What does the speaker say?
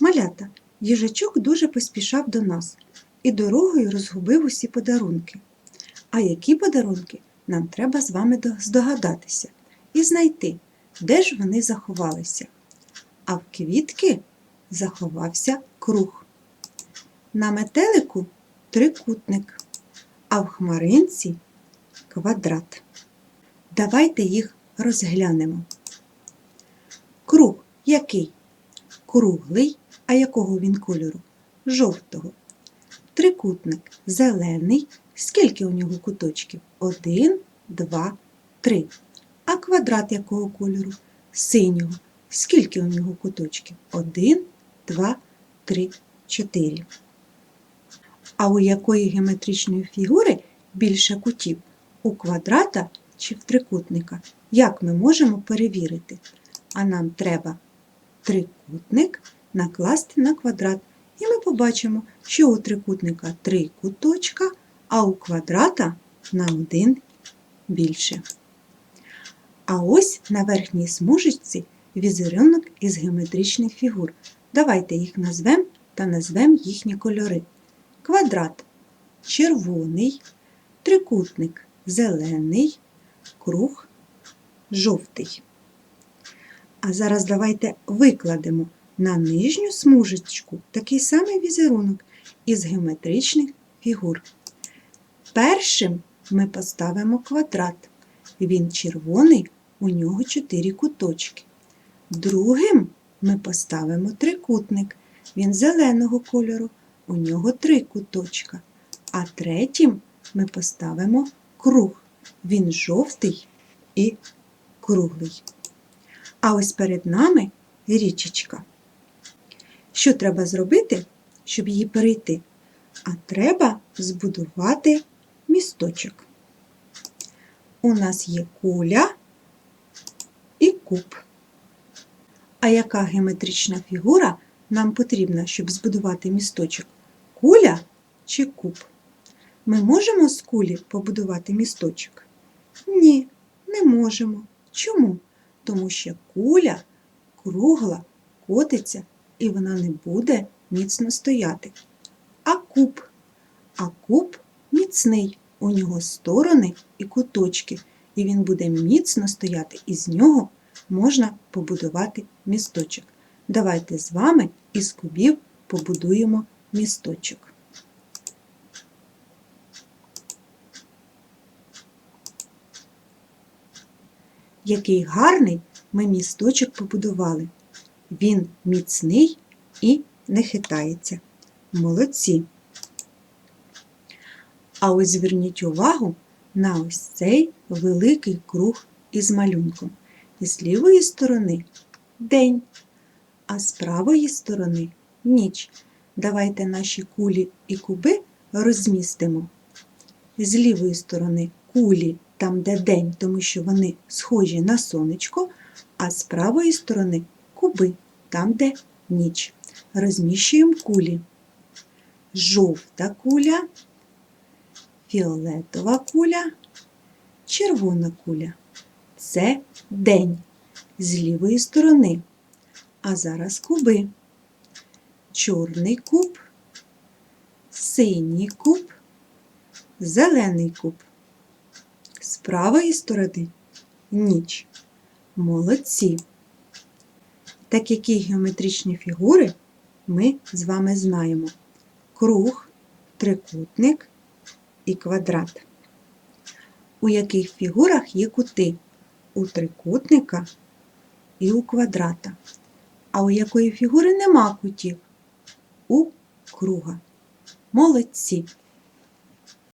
Малята, їжачок дуже поспішав до нас і дорогою розгубив усі подарунки. А які подарунки нам треба з вами здогадатися і знайти, де ж вони заховалися. А в квітки заховався круг. На метелику трикутник, а в хмаринці квадрат. Давайте їх розглянемо. Круг який? Круглий, а якого він кольору? Жовтого. Трикутник зелений. Скільки у нього куточків? Один, два, три. А квадрат якого кольору? Синього. Скільки у нього куточків? Один, два, три, чотири. А у якої геометричної фігури більше кутів? У квадрата чи в трикутника? Як ми можемо перевірити? А нам треба трикутник накласти на квадрат. І ми побачимо, що у трикутника три куточка, а у квадрата на один більше. А ось на верхній смужечці візерунок із геометричних фігур. Давайте їх назвемо та назвемо їхні кольори. Квадрат червоний, трикутник зелений, круг жовтий. А зараз давайте викладемо на нижню смужечку такий самий візерунок із геометричних фігур. Першим ми поставимо квадрат. Він червоний, у нього чотири куточки. Другим ми поставимо трикутник. Він зеленого кольору, у нього три куточка. А третім ми поставимо круг. Він жовтий і круглий. А ось перед нами річечка. Що треба зробити, щоб її перейти? А треба збудувати місточок. У нас є куля і куб. А яка геометрична фігура нам потрібна, щоб збудувати місточок? Куля чи куб? Ми можемо з кулі побудувати місточок? Ні, не можемо. Чому? Тому що куля кругла, котиться і вона не буде міцно стояти. А куб? А куб міцний, у нього сторони і куточки, і він буде міцно стояти, і з нього можна побудувати місточок. Давайте з вами із кубів побудуємо місточок. Який гарний ми місточок побудували. Він міцний і не хитається. Молодці. А ось зверніть увагу на ось цей великий круг із малюнком. І З лівої сторони день, а з правої сторони ніч. Давайте наші кулі і куби розмістимо. З лівої сторони кулі, там де день, тому що вони схожі на сонечко, а з правої сторони куби, там де ніч. Розміщуємо кулі. Жовта куля, фіолетова куля, червона куля. Це день з лівої сторони. А зараз куби. Чорний куб, синій куб, зелений куб. З правої сторони ніч. Молодці. Так які геометричні фігури ми з вами знаємо: круг, трикутник і квадрат. У яких фігурах є кути? У трикутника і у квадрата. А у якої фігури нема кутів? У круга. Молодці!